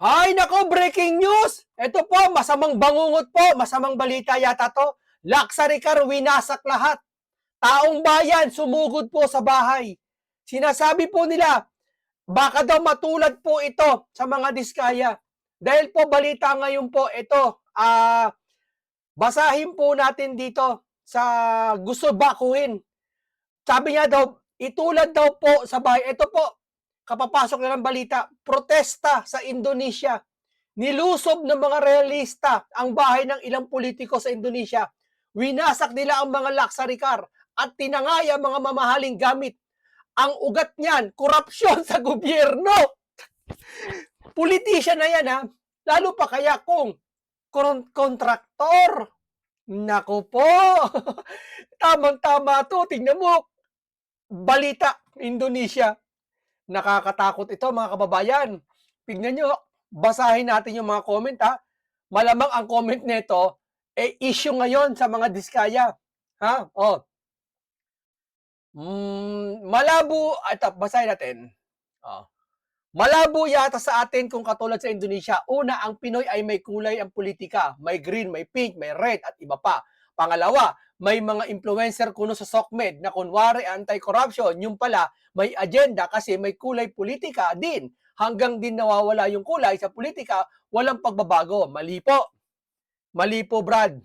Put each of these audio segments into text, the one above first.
Ay, nako, breaking news! Ito po, masamang bangungot po, masamang balita yata to. Luxury car, winasak lahat. Taong bayan, sumugod po sa bahay. Sinasabi po nila, baka daw matulad po ito sa mga diskaya. Dahil po balita ngayon po, ito, ah, basahin po natin dito sa gusto bakuhin. Sabi niya daw, itulad daw po sa bahay. Ito po, kapapasok na ng balita, protesta sa Indonesia. Nilusob ng mga realista ang bahay ng ilang politiko sa Indonesia. Winasak nila ang mga luxury car at tinangay ang mga mamahaling gamit. Ang ugat niyan, korupsyon sa gobyerno. Politician na yan ha. Lalo pa kaya kung kon- kontraktor. Nako po. Tamang-tama to. Tingnan mo. Balita, Indonesia. Nakakatakot ito mga kababayan. Tingnan nyo, basahin natin yung mga comment ha. Malamang ang comment nito, eh issue ngayon sa mga diskaya. Ha? Oh. Mm, malabo, ito, basahin natin. Oh. Malabo yata sa atin kung katulad sa Indonesia. Una, ang Pinoy ay may kulay ang politika. May green, may pink, may red at iba pa. Pangalawa, may mga influencer kuno sa SOCMED na kunwari anti-corruption, yung pala may agenda kasi may kulay politika din. Hanggang din nawawala yung kulay sa politika, walang pagbabago. Mali po. Mali po, Brad.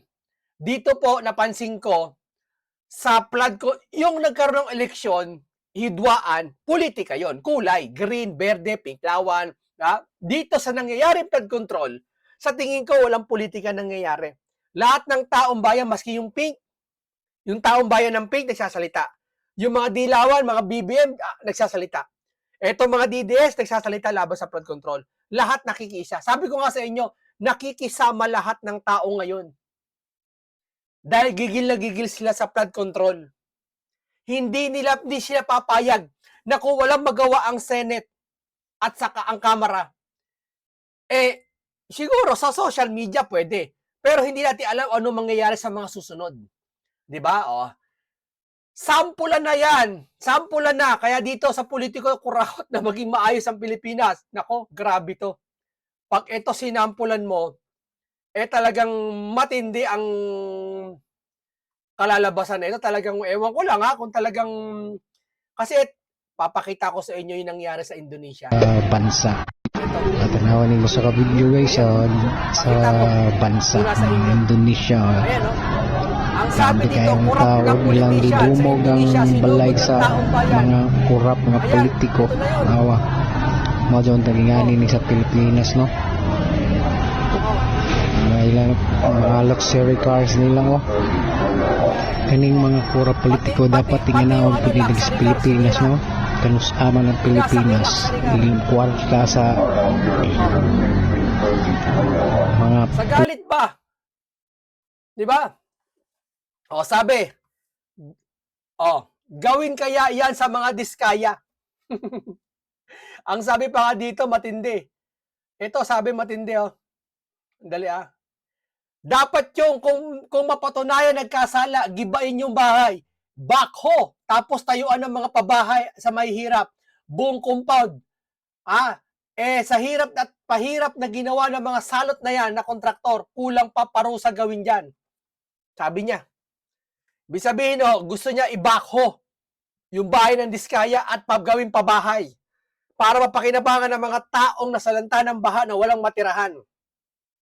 Dito po, napansin ko, sa flood ko, yung nagkaroon ng eleksyon, hidwaan, politika yon Kulay, green, berde, pink, lawan. Ha? Dito sa nangyayari flood control, sa tingin ko, walang politika nangyayari. Lahat ng taong bayan, maski yung pink, yung taong bayan ng pink, nagsasalita. Yung mga dilawan, mga BBM, ah, nagsasalita. Eto mga DDS, nagsasalita laban sa flood control. Lahat nakikisa. Sabi ko nga sa inyo, nakikisama lahat ng tao ngayon. Dahil gigil na gigil sila sa flood control. Hindi nila, hindi sila papayag na kung walang magawa ang Senate at saka ang Kamara, eh, siguro sa social media pwede. Pero hindi natin alam ano mangyayari sa mga susunod. 'Di ba? Oh. Sampulan na yan. Sampulan na. Kaya dito sa politiko kurakot na maging maayos ang Pilipinas. Nako, grabe to. Pag ito sinampulan mo, eh talagang matindi ang kalalabasan na ito. Talagang, ewan ko lang ha, kung talagang, kasi papakita ko sa inyo yung nangyari sa Indonesia. uh, bansa. Ito. At tanawan mo sa video guys sa, sa bansa ng Indonesia. Ang sabi Sabi dito, kayong kurap tao ng nilang didumog ang balay sa mga kurap mga politiko. Awa. Mo dyan tagingani ni sa Pilipinas no. Oh. Mga ilan mga luxury cars nila oh. Kaning mga kurap politiko dapat tinganawang pinilig sa Pilipinas no. Kanusama ng Pilipinas. Iling kwarta sa mga Sa galit ba? 'Di ba? O sabi, oh, gawin kaya 'yan sa mga diskaya. Ang sabi pa nga dito matindi. Ito sabi matindi oh. Dali ah. Dapat yung kung kung mapatunayan nagkasala, gibain yung bahay. Backho, tapos tayuan ng mga pabahay sa may hirap. Buong compound. Ah, eh sa hirap at pahirap na ginawa ng mga salot na yan na kontraktor, kulang pa parusa gawin dyan. Sabi niya. Ibig sabihin, oh, gusto niya i-backho yung bahay ng Diskaya at pagawin pabahay para mapakinabangan ng mga taong nasalanta ng baha na walang matirahan.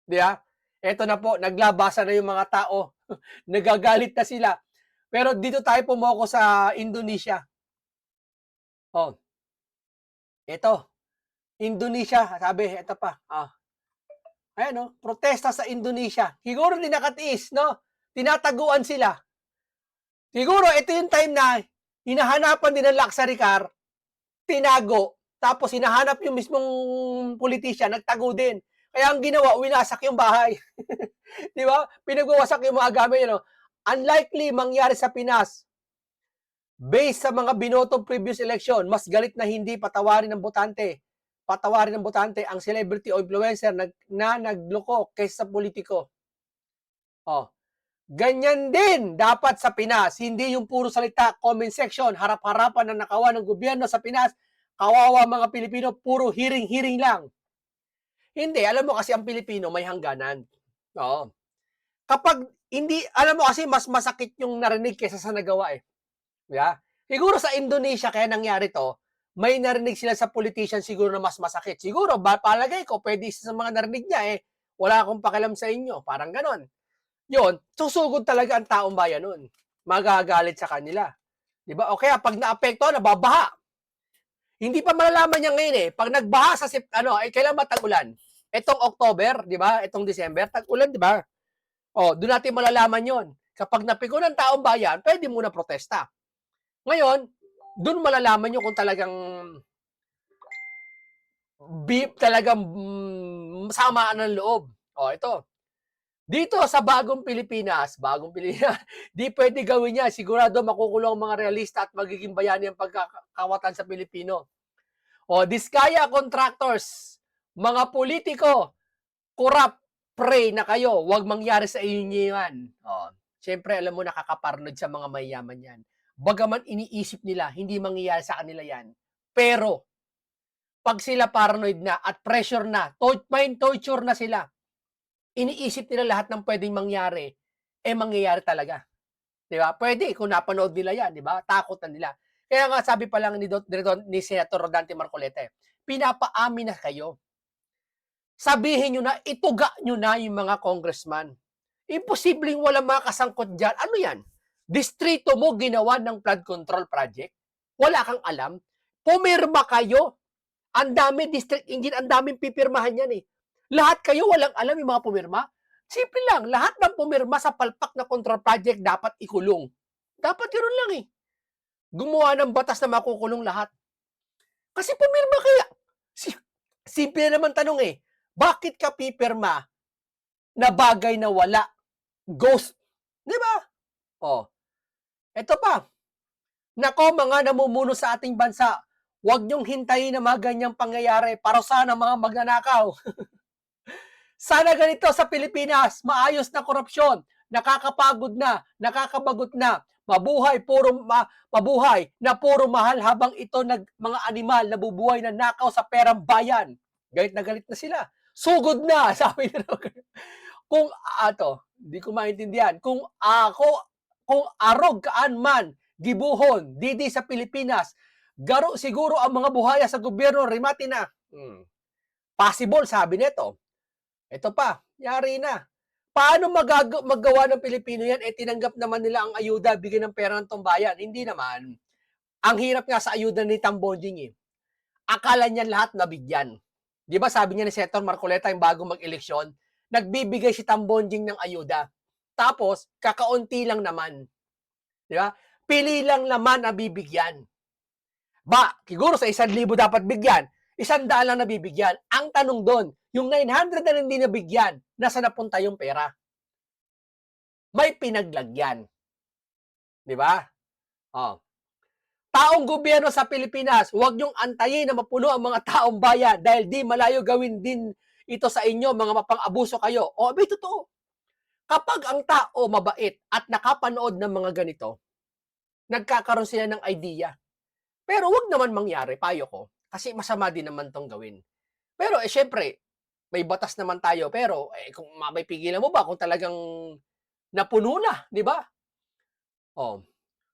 Di ba? Ito na po, naglabasan na yung mga tao. Nagagalit na sila. Pero dito tayo pumoko sa Indonesia. Oh. Ito. Indonesia, sabi, ito pa. Ah. Ayan, no? Protesta sa Indonesia. Siguro din nakatiis, no? Tinataguan sila. Siguro, ito yung time na hinahanapan din ng luxury car, tinago, tapos hinahanap yung mismong politician, nagtago din. Kaya ang ginawa, winasak yung bahay. Di ba? Pinagwawasak yung mga gamit, know? Unlikely mangyari sa Pinas. Based sa mga binotong previous election, mas galit na hindi patawarin ng botante. Patawarin ng botante ang celebrity o influencer na, na nagloko kaysa sa politiko. Oh. Ganyan din dapat sa Pinas. Hindi yung puro salita, comment section, harap-harapan na nakawa ng gobyerno sa Pinas. Kawawa mga Pilipino, puro hearing-hearing lang. Hindi, alam mo kasi ang Pilipino may hangganan. Oo. Kapag hindi, alam mo kasi mas masakit yung narinig kaysa sa nagawa eh. Yeah? Siguro sa Indonesia kaya nangyari to, may narinig sila sa politician siguro na mas masakit. Siguro, ba, palagay ko, pwede sa mga narinig niya eh, wala akong pakialam sa inyo. Parang ganon. Yun, susugod talaga ang taong bayan nun. Magagalit sa kanila. Di ba? O kaya pag naapekto, nababaha. Hindi pa malalaman niya ngayon eh. Pag nagbaha sa ano, eh, kailan ba tag-ulan? Etong October, di ba? Etong December, tag-ulan, di ba? O, doon natin malalaman yon. Kapag napiko ng taong bayan, pwede muna protesta. Ngayon, doon malalaman nyo kung talagang beep talagang mm, samaan ng loob. O, ito. Dito sa bagong Pilipinas, bagong Pilipinas, di pwede gawin niya. Sigurado makukulong mga realista at magiging bayani ang pagkakawatan sa Pilipino. O, diskaya contractors, mga politiko, corrupt, pray na kayo, wag mangyari sa inyo yan. O, Siyempre, alam mo, nakakaparnod sa mga mayayaman yan. Bagaman iniisip nila, hindi mangyayari sa kanila yan. Pero, pag sila paranoid na at pressure na, to- mind torture na sila, iniisip nila lahat ng pwedeng mangyari, eh mangyayari talaga. Di ba? Pwede kung napanood nila yan, di ba? Takot na nila. Kaya nga sabi pa lang ni, Dot- ni, Don- ni Senator Rodante Marcolete, pinapaamin na kayo. Sabihin nyo na, ituga nyo na yung mga congressman. Imposibleng walang mga kasangkot dyan. Ano yan? Distrito mo ginawa ng flood control project? Wala kang alam? Pumirma kayo. Ang dami district engineer, ang daming pipirmahan yan eh. Lahat kayo walang alam yung mga pumirma? Simple lang, lahat ng pumirma sa palpak na control project dapat ikulong. Dapat yun lang eh. Gumawa ng batas na makukulong lahat. Kasi pumirma kaya. Si- Simple naman tanong eh. Bakit ka pipirma na bagay na wala? Ghost. Di ba? Oh. Ito pa. Nako mga namumuno sa ating bansa, huwag niyong hintayin na mga ganyang pangyayari para sana mga magnanakaw. sana ganito sa Pilipinas, maayos na korupsyon, nakakapagod na, nakakabagot na, mabuhay puro ma, mabuhay na puro mahal habang ito nag mga animal nabubuhay na nakaw sa perang bayan. Galit na galit na sila. Sugod na, sabi nila. kung ato, di ko maintindihan. Kung ako, kung arog kaan man, gibuhon, didi sa Pilipinas, garo siguro ang mga buhaya sa gobyerno, rimati na. Hmm. Possible, sabi nito. Ito pa, yari na. Paano magag- maggawa ng Pilipino yan? Eh, tinanggap naman nila ang ayuda, bigyan ng pera ng tombayan. Hindi naman. Ang hirap nga sa ayuda ni Tambonjing eh. Akala niya lahat nabigyan. Di ba sabi niya ni Senator Marcoleta yung bago mag-eleksyon, nagbibigay si Tambonjing ng ayuda. Tapos, kakaunti lang naman. Di ba? Pili lang naman ang bibigyan. Ba, siguro sa isang libo dapat bigyan, isang daan lang nabibigyan. Ang tanong doon, yung 900 na hindi nabigyan, nasa napunta yung pera? May pinaglagyan. Di ba? Oh. Taong gobyerno sa Pilipinas, huwag niyong antayin na mapuno ang mga taong bayan dahil di malayo gawin din ito sa inyo, mga mapang-abuso kayo. O, abay, totoo. Kapag ang tao mabait at nakapanood ng mga ganito, nagkakaroon sila ng idea. Pero wag naman mangyari, payo ko. Kasi masama din naman tong gawin. Pero eh, syempre, may batas naman tayo. Pero eh, kung may pigilan mo ba kung talagang napuno na, di ba? Oh.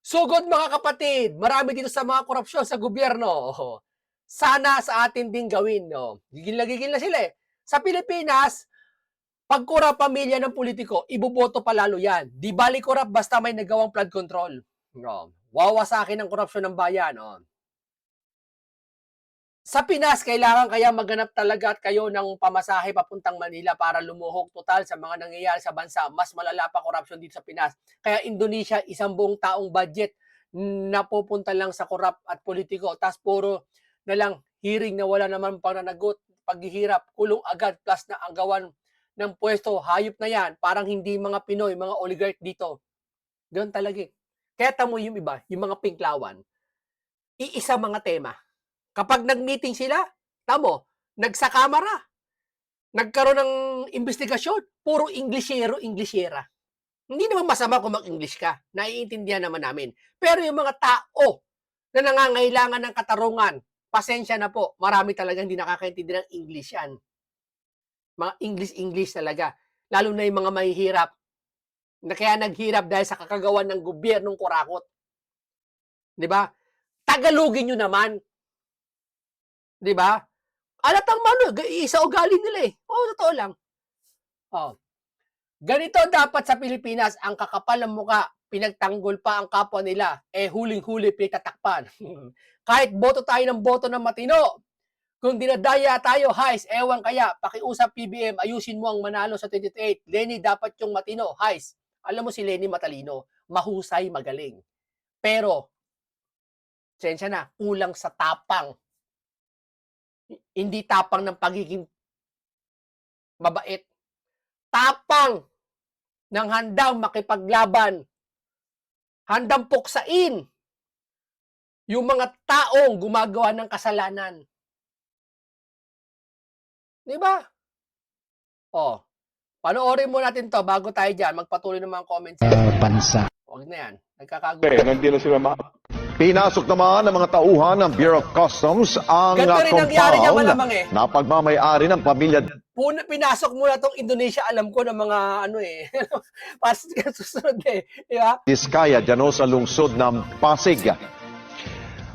Sugod mga kapatid, marami dito sa mga korupsyon sa gobyerno. Sana sa atin din gawin. Oh. Gigil na gigil na sila eh. Sa Pilipinas, pag kurap pamilya ng politiko, iboboto pa lalo yan. Di bali kurap basta may nagawang flood control. Oh. Wawa sa akin ang korupsyon ng bayan. Oh. Sa Pinas, kailangan kaya maganap talaga at kayo ng pamasahe papuntang Manila para lumuhog total sa mga nangyayari sa bansa. Mas malala pa korupsyon dito sa Pinas. Kaya Indonesia, isang buong taong budget na pupunta lang sa korap at politiko. Tapos puro na lang hearing na wala naman pananagot, paghihirap, kulong agad plus na ang gawan ng pwesto, hayop na yan. Parang hindi mga Pinoy, mga oligarch dito. Doon talaga eh. Kaya tamo yung iba, yung mga pinklawan, iisa mga tema. Kapag nag-meeting sila, tamo, nagsakamara, nagkaroon ng investigasyon, puro Inglesero, Inglesera. Hindi naman masama kung mag-English ka. Naiintindihan naman namin. Pero yung mga tao na nangangailangan ng katarungan, pasensya na po, marami talagang hindi nakakaintindi ng English yan. Mga English-English talaga. Lalo na yung mga mahihirap. Na kaya naghirap dahil sa kakagawan ng gobyernong kurakot. Di ba? Tagalogin nyo naman. Di ba? Alatang mano, isa ugali nila eh. Oo, totoo lang. Oh. Ganito dapat sa Pilipinas, ang kakapal ng muka, pinagtanggol pa ang kapwa nila, eh huling-huli pinagtatakpan. Kahit boto tayo ng boto ng matino, kung dinadaya tayo, Hais, ewan kaya, pakiusap PBM, ayusin mo ang manalo sa 28. Lenny, dapat yung matino. Hais, alam mo si Lenny matalino, mahusay, magaling. Pero, sensya na, kulang sa tapang. Hindi tapang ng pagiging mabait. Tapang ng handang makipaglaban. Handang puksain yung mga taong gumagawa ng kasalanan. Di ba? Oh. Panoorin mo natin to bago tayo dyan. Magpatuloy ng mga comments. uh, bansa. Huwag na yan. Nagkakagulo. Eh, hindi na sila ma... Pinasok naman ng mga tauhan ng Bureau of Customs ang Ganito rin nangyari niya malamang eh. na pagmamayari ng pamilya Puna, pinasok mo na tong Indonesia, alam ko ng mga ano eh. Pas susunod eh. Di ba? Diskaya dyan sa lungsod ng Pasig.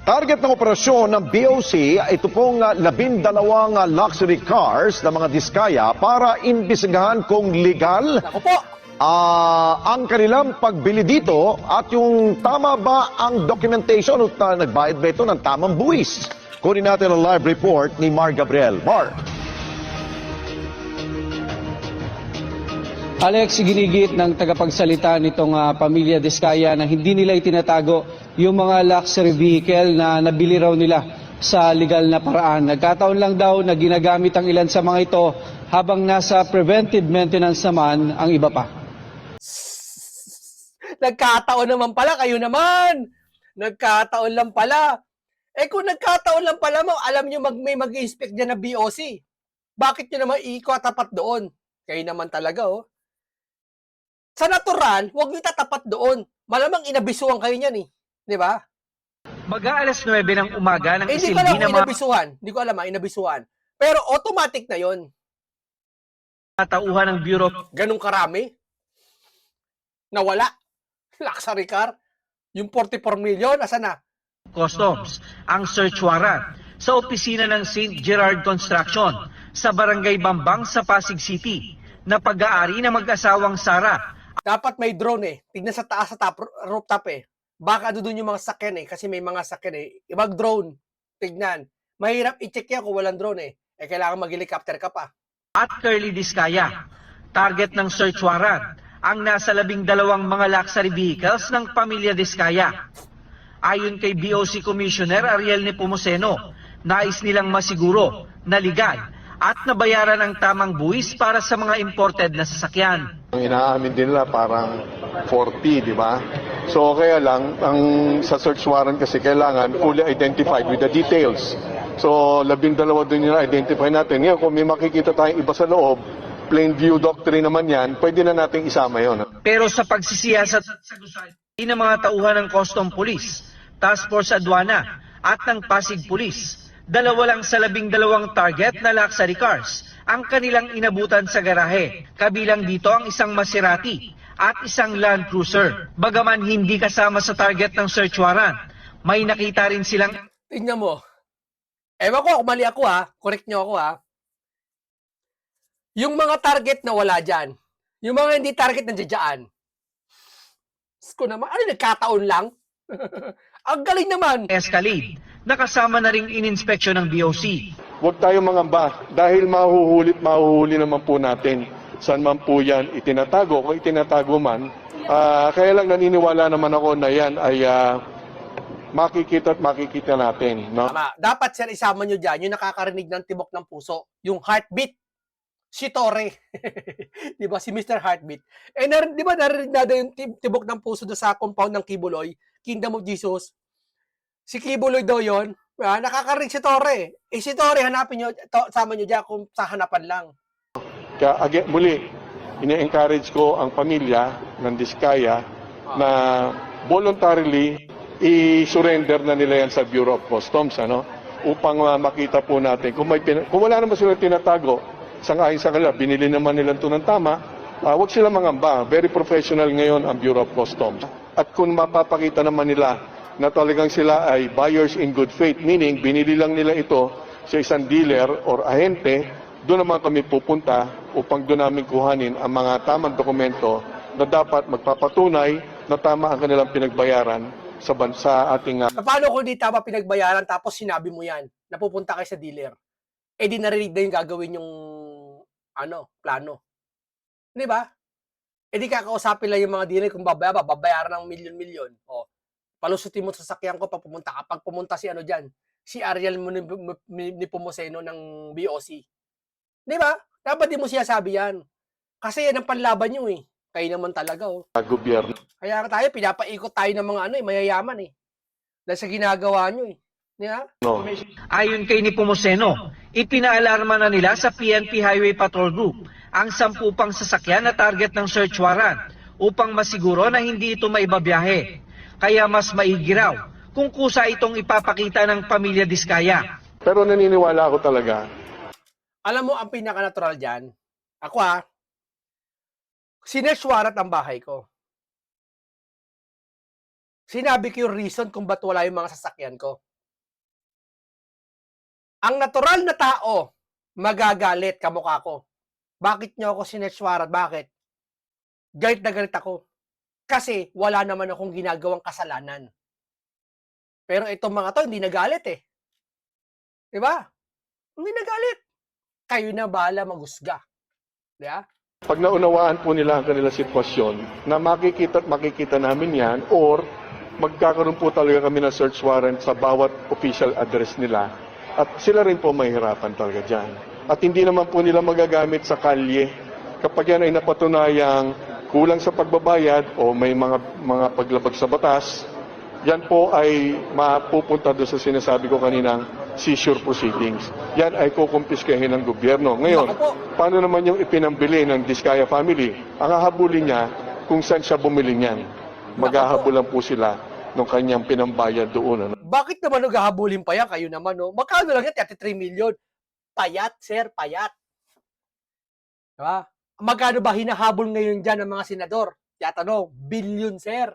Target ng operasyon ng BOC, ito pong uh, labindalawang uh, luxury cars ng mga Diskaya para imbisigahan kung legal Ah, ang kanilang pagbili dito at yung tama ba ang documentation o uh, nagbayad ba ito ng tamang buwis. Kunin natin ang live report ni Mar Gabriel. Mar. Alex, ginigit ng tagapagsalita nitong ah, pamilya Diskaya na hindi nila itinatago yung mga luxury vehicle na nabili raw nila sa legal na paraan. Nagkataon lang daw na ginagamit ang ilan sa mga ito habang nasa preventive maintenance naman ang iba pa. Nagkataon naman pala, kayo naman. Nagkataon lang pala. Eh kung nagkataon lang pala mo, alam nyo mag, may mag-inspect dyan na BOC. Bakit nyo naman ikatapat doon? Kayo naman talaga, oh. Sa natural, huwag nyo tatapat doon. Malamang inabisuhan kayo niyan, eh. Di ba? Mag-aalas 9 ng umaga ng Eh, hindi ko alam inabisuhan. Hindi ko alam, ah, inabisuhan. Pero automatic na yon. tauhan ng Bureau Ganong karami. Nawala. Luxury car. Yung 44 million, asa na? Customs ang search warrant sa opisina ng St. Gerard Construction sa Barangay Bambang sa Pasig City na pag-aari ng mag-asawang Sara dapat may drone eh. Tignan sa taas sa top, rooftop eh. Baka doon yung mga sakyan eh. Kasi may mga sakyan eh. Ibag drone. Tignan. Mahirap i-check yan kung walang drone eh. Eh, kailangan mag-helicopter ka pa. at Curly Discaya. Target ng search warrant ang nasa labing dalawang mga luxury vehicles ng pamilya Discaya. Ayon kay BOC Commissioner Ariel Nepomuceno, nais nilang masiguro na legal at nabayaran ang tamang buwis para sa mga imported na sasakyan. Ang inaamin din nila parang 40, di ba? So kaya lang, ang sa search warrant kasi kailangan fully identified with the details. So labing dalawa doon yung identify natin. Ngayon, kung may makikita tayong iba sa loob, plain view doctrine naman yan, pwede na nating isama yon. Pero sa pagsisiyasat at sagusay ng mga tauhan ng Custom Police, Task Force Adwana at ng Pasig Police, dalawa lang sa labing dalawang target na luxury cars ang kanilang inabutan sa garahe. Kabilang dito ang isang Maserati at isang Land Cruiser. Bagaman hindi kasama sa target ng search warrant, may nakita rin silang Tignan mo. Ewan ko mali ako ha. Correct nyo ako ha. Yung mga target na wala dyan. Yung mga hindi target nandiyan dyan. Diyos ko naman. Ano, nagkataon lang? Ang galing naman. Escalade na kasama na ring ininspeksyon ng BOC. Huwag tayo mangamba dahil mahuhulit, mahuhuli naman po natin. Saan man po yan itinatago. Kung itinatago man, ah, kaya lang naniniwala naman ako na yan ay ah, makikita at makikita natin. No? Tama. Dapat sir, isama nyo dyan yung nakakarinig ng tibok ng puso. Yung heartbeat. Si Tore. di ba? Si Mr. Heartbeat. Eh, nar- di ba narinig natin yung tib- tibok ng puso doon sa compound ng Kibuloy? Kingdom of Jesus. Si Kibuloy daw yon. Ah, nakakarinig si Tore. Eh, si Tore, hanapin nyo, to, sama nyo dyan kung sa hanapan lang. Kaya again, muli, ini-encourage ko ang pamilya ng Diskaya na voluntarily i-surrender na nila yan sa Bureau of Customs ano upang uh, makita po natin kung may pin- kung wala naman sila tinatago sangayon sa kanila, binili naman nila ito ng tama, ah, wag sila mangamba. Very professional ngayon ang Bureau of Customs. At kung mapapakita naman nila na talagang sila ay buyers in good faith, meaning binili lang nila ito sa isang dealer or ahente, doon naman kami pupunta upang doon namin kuhanin ang mga tamang dokumento na dapat magpapatunay na tama ang kanilang pinagbayaran sa bansa ating ah, Paano kung di tama pinagbayaran tapos sinabi mo yan, napupunta kayo sa dealer? Eh di narinig na yung gagawin yung ano, plano. Di ba? Eh di kakausapin lang yung mga dealer kung babayaran, babayaran ng milyon-milyon. O, palusutin mo sa sasakyan ko pag pumunta ka. Pag pumunta si ano dyan, si Ariel mo ni, ni, Pumoseno ng BOC. Di ba? Dapat di mo siya sabi yan. Kasi yan ang panlaban nyo eh. Kayo naman talaga oh. gobyerno. Kaya tayo, pinapaikot tayo ng mga ano eh, mayayaman eh. Dahil sa ginagawa nyo eh. Di ba? Ayon kay Nipomuceno, ipinaalarma na nila sa PNP Highway Patrol Group ang sampu pang sasakyan na target ng search warrant upang masiguro na hindi ito maibabiyahe. Kaya mas maigi raw kung kusa itong ipapakita ng pamilya Diskaya. Pero naniniwala ako talaga Alam mo, ang pinaka-natural dyan, ako ah, sineswarat ang bahay ko. Sinabi ko yung reason kung ba't wala yung mga sasakyan ko. Ang natural na tao, magagalit kamukha ko. Bakit nyo ako sineswarat? Bakit? Galit na galit ako. Kasi wala naman akong ginagawang kasalanan. Pero itong mga to, hindi nagalit eh. Di ba? Hindi nagalit. Kayo na bahala magusga. Di ba? Pag naunawaan po nila ang kanilang sitwasyon, na makikita at makikita namin yan, or magkakaroon po talaga kami ng search warrant sa bawat official address nila, at sila rin po mahihirapan talaga dyan. At hindi naman po nila magagamit sa kalye kapag yan ay napatunayang kulang sa pagbabayad o may mga, mga paglabag sa batas, yan po ay mapupunta doon sa sinasabi ko kaninang seizure proceedings. Yan ay kukumpiskahin ng gobyerno. Ngayon, paano naman yung ipinambili ng Diskaya family? Ang hahabulin niya kung saan siya bumili niyan. Maghahabulan po sila ng kanyang pinambayad doon. Ano? Bakit naman naghahabulin pa yan? Kayo naman, no? Magkano lang yan? 33 million. Payat, sir, payat. Diba? Magkano ba hinahabol ngayon dyan ng mga senador? Yatanong, billion, sir.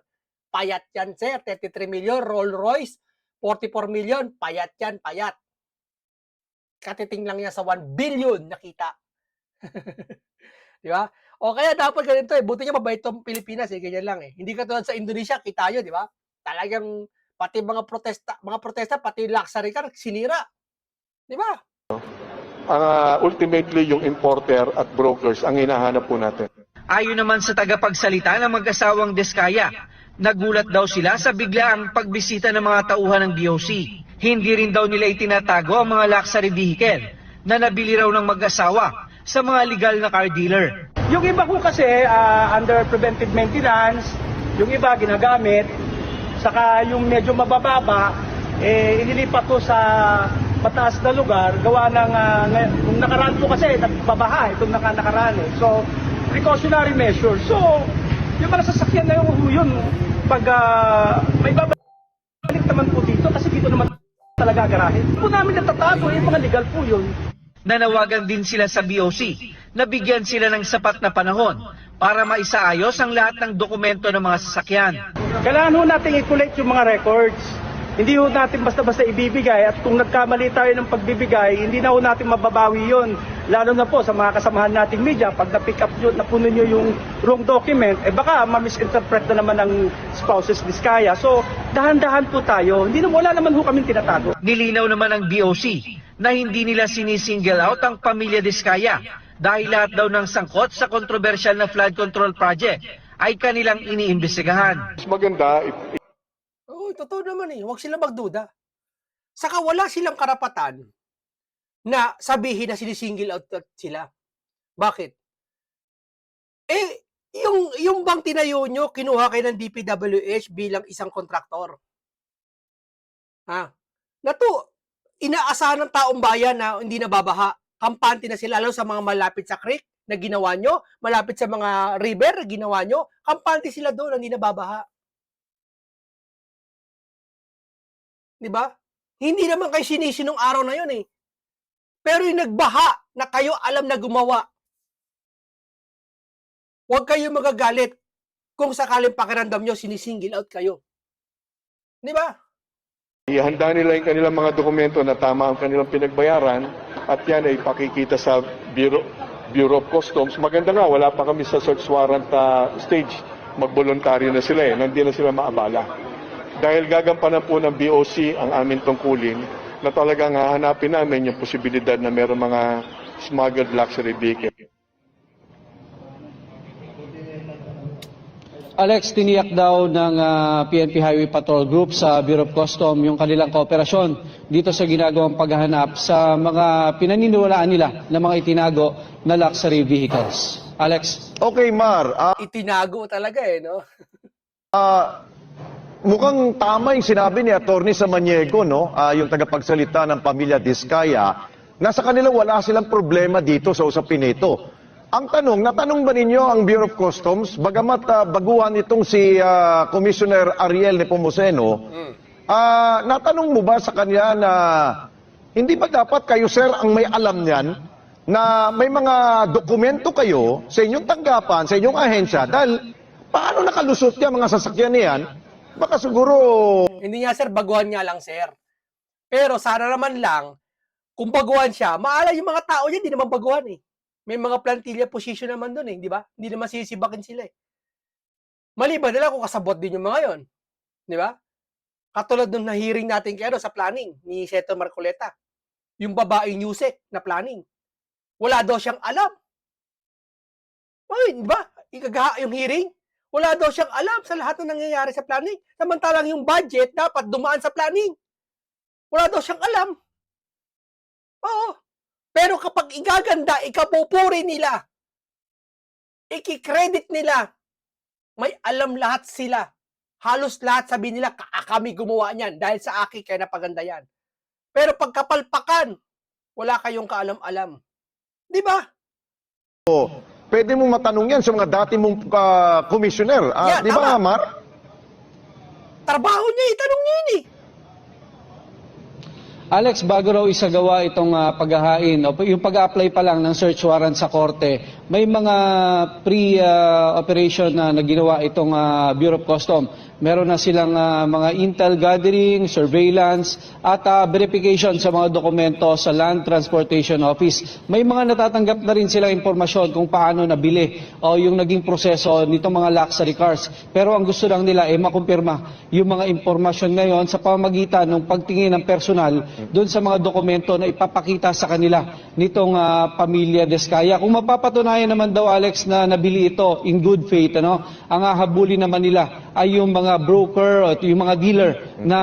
Payat yan, sir. 33 million, Rolls Royce. 44 million, payat yan, payat. Katiting lang yan sa 1 billion nakita. di ba? O kaya dapat ganito eh. Buti niya mabait tong Pilipinas eh. Ganyan lang eh. Hindi katulad sa Indonesia, kita yun, di ba? Talagang pati mga protesta, mga protesta, pati luxury car, sinira. Di ba? Ang ah, ultimately, yung importer at brokers ang hinahanap po natin. Ayon naman sa tagapagsalita ng mag-asawang Diskaya, nagulat daw sila sa biglaang pagbisita ng mga tauhan ng BOC. Hindi rin daw nila itinatago ang mga luxury vehicle na nabili raw ng mag-asawa sa mga legal na car dealer. Yung iba ko kasi ah, under preventive maintenance, yung iba ginagamit, saka yung medyo mabababa, eh, inilipat ko sa mataas na lugar, gawa ng, uh, nung nakaraan po kasi, nagbabaha, itong naka nakaraan eh. So, precautionary measures. So, yung mga sasakyan na yung yun, pag ah, may babalik naman po dito, kasi dito naman talaga garahe. Po namin natatago, yung mga legal po yun. Nanawagan din sila sa BOC na bigyan sila ng sapat na panahon para maisaayos ang lahat ng dokumento ng mga sasakyan. Kailangan ho natin i-collect yung mga records. Hindi ho natin basta-basta ibibigay at kung nagkamali tayo ng pagbibigay, hindi na ho natin mababawi yon. Lalo na po sa mga kasamahan nating media, pag na-pick up nyo, napuno nyo yung wrong document, eh baka ma-misinterpret na naman ng spouses Vizcaya. So, dahan-dahan po tayo. Hindi na wala naman ho kami tinatago. Nilinaw naman ng BOC na hindi nila sinisingle out ang pamilya Diskaya dahil lahat daw ng sangkot sa kontrobersyal na flood control project ay kanilang iniimbestigahan. Mas maganda, if, Oo, totoo naman eh. Huwag sila magduda. Saka wala silang karapatan na sabihin na sinisingle out sila. Bakit? Eh, yung, yung bang tinayo nyo, kinuha kayo ng DPWH bilang isang kontraktor. Ha? Na to, inaasahan ng taong bayan na hindi nababaha. Kampante na sila, lalo sa mga malapit sa creek na ginawa nyo, malapit sa mga river na ginawa nyo, kampante sila doon hindi nababaha. Di ba? Hindi naman kayo sinisi nung araw na yun eh. Pero yung nagbaha na kayo alam na gumawa. Huwag kayo magagalit kung sakaling pakiramdam nyo sinisingil out kayo. Di ba? Ihanda nila yung kanilang mga dokumento na tama ang kanilang pinagbayaran at yan ay pakikita sa Bureau, Bureau of Customs. Maganda nga, wala pa kami sa search warrant ah, stage. Magboluntaryo na sila eh, hindi na sila maabala. Dahil gagampanan po ng BOC ang aming tungkulin na talagang hahanapin namin yung posibilidad na meron mga smuggled luxury vehicle. Alex, tiniyak daw ng ah, PNP Highway Patrol Group sa Bureau of Custom yung kanilang kooperasyon dito sa ginagawang paghahanap sa mga pinaniniwalaan nila na mga itinago na luxury vehicles. Alex? Okay, Mar. ah, Itinago talaga eh, no? ah, mukhang tama yung sinabi ni Attorney Samaniego, no? Ah, yung tagapagsalita ng pamilya Diskaya, na sa kanila wala silang problema dito sa usapin nito. Ang tanong, natanong ba ninyo ang Bureau of Customs, bagamat ah, baguhan itong si ah, Commissioner Ariel Nepomuceno, ah, natanong mo ba sa kanya na hindi ba dapat kayo, sir, ang may alam niyan na may mga dokumento kayo sa inyong tanggapan, sa inyong ahensya, dahil paano nakalusot yan mga sasakyan niyan? Baka siguro Hindi nga sir, baguhan nga lang sir. Pero sana naman lang, kung baguhan siya, maala yung mga tao niya, di naman baguhan eh. May mga plantilla position naman doon eh, di ba? Hindi naman sisibakin sila eh. Maliban nila kung kasabot din yung mga yon, di ba? Katulad nung na-hearing natin kaya sa planning ni Seto Marcoleta. Yung babaeng Yusek na planning. Wala daw siyang alam. Ay, di ba? Ikagaha yung hearing. Wala daw siyang alam sa lahat ng nangyayari sa planning. Samantalang yung budget dapat dumaan sa planning. Wala daw siyang alam. Oo. Pero kapag igaganda, ikapupuri nila, ikikredit nila, may alam lahat sila. Halos lahat sabi nila, "Ka- kami gumawa niyan dahil sa akin kaya napaganda yan. Pero pagkapalpakan, wala kayong kaalam-alam. Di ba? pwede mong matanong yan sa mga dati mong ah, commissioner. Ah, Yeah, di ba. Mar? Trabaho niya, itanong niya yun eh. Alex, bago raw isagawa itong ah, paghahain o yung pag-apply pa lang ng search warrant sa korte, may mga pre-operation na, na ginawa itong ah, Bureau of Custom. Meron na silang ah, mga intel gathering, surveillance, at ah, verification sa mga dokumento sa Land Transportation Office. May mga natatanggap na rin silang impormasyon kung paano nabili o yung naging proseso nitong mga luxury cars. Pero ang gusto lang nila ay makumpirma yung mga impormasyon ngayon sa pamagitan ng pagtingin ng personal doon sa mga dokumento na ipapakita sa kanila nitong ah, pamilya Deskaya. Kung mapapatunayan naman daw Alex na nabili ito in good faith, ano, ang hahabulin naman nila ay yung mga broker o yung mga dealer na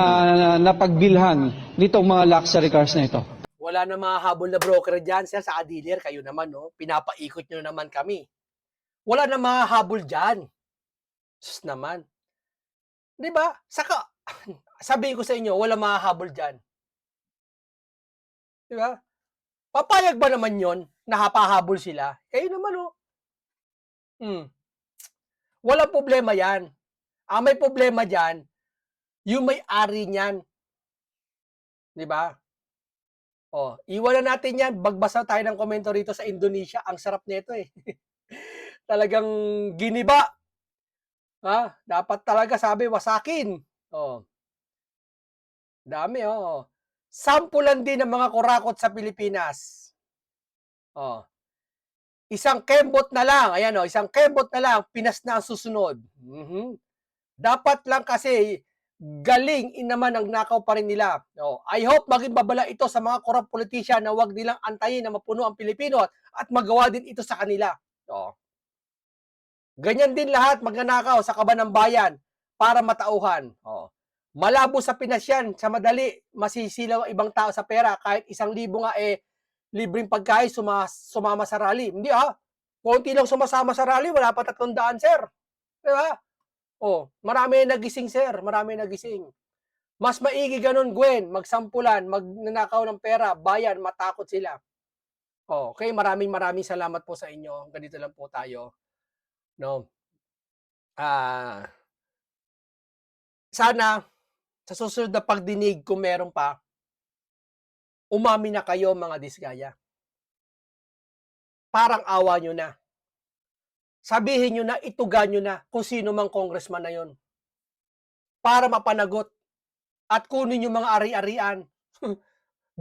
napagbilhan nitong mga luxury cars na ito. Wala na mga habol na broker dyan, sir, sa dealer. Kayo naman, no? Pinapaikot nyo naman kami. Wala na mga habol dyan. Sus naman. Di ba? Saka, sabihin ko sa inyo, wala mga habol dyan. Di ba? Papayag ba naman yon na hapahabol sila? Kayo naman, oh. Hmm. Wala problema yan. Ang may problema dyan, yung may-ari niyan. Di ba? Oh, iwanan natin 'yan. Bagbasa tayo ng komento rito sa Indonesia. Ang sarap nito eh. Talagang giniba. Ha? Dapat talaga sabi wasakin. Oh. Dami oh. Sampulan din ng mga kurakot sa Pilipinas. Oh. Isang kembot na lang, ayan oh, isang kembot na lang, Pinas na ang susunod. Mhm. Dapat lang kasi galing in naman ang nakaw pa rin nila. No, I hope maging babala ito sa mga corrupt politician na wag nilang antayin na mapuno ang Pilipino at, at magawa din ito sa kanila. No. Ganyan din lahat magnanakaw sa kaban ng bayan para matauhan. Oh. Malabo sa Pinas yan, sa madali, masisilaw ang ibang tao sa pera kahit isang libo nga eh libreng pagkain suma, sumama sa rally. Hindi ah, konti lang sumasama sa rally, wala pa tatlong daan, sir. Di ba? Oh, marami na nagising, sir. Marami na nagising. Mas maigi ganun, Gwen. Magsampulan, magnanakaw ng pera, bayan, matakot sila. Oh, okay, maraming maraming salamat po sa inyo. Ganito lang po tayo. No. Ah sana sa susunod na pagdinig kung meron pa, umami na kayo mga disgaya. parang awa nyo na. Sabihin nyo na, itugan nyo na kung sino mang congressman na yon para mapanagot at kunin yung mga ari-arian.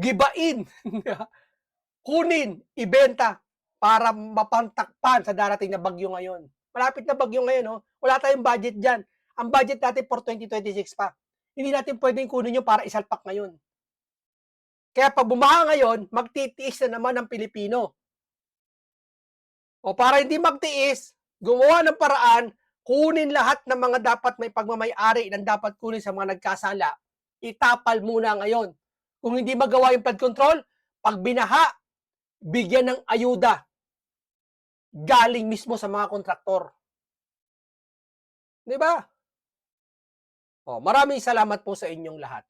Gibain. kunin, ibenta para mapantakpan sa darating na bagyo ngayon. Malapit na bagyo ngayon, no? Wala tayong budget dyan. Ang budget natin for 2026 pa. Hindi natin pwedeng kunin yun para isalpak ngayon. Kaya pag bumaha ngayon, magtitiis na naman ang Pilipino. O para hindi magtiis, gumawa ng paraan, kunin lahat ng mga dapat may pagmamayari ng dapat kunin sa mga nagkasala. Itapal muna ngayon. Kung hindi magawa yung flood control, pag binaha, bigyan ng ayuda galing mismo sa mga kontraktor. Di ba? Oh, maraming salamat po sa inyong lahat.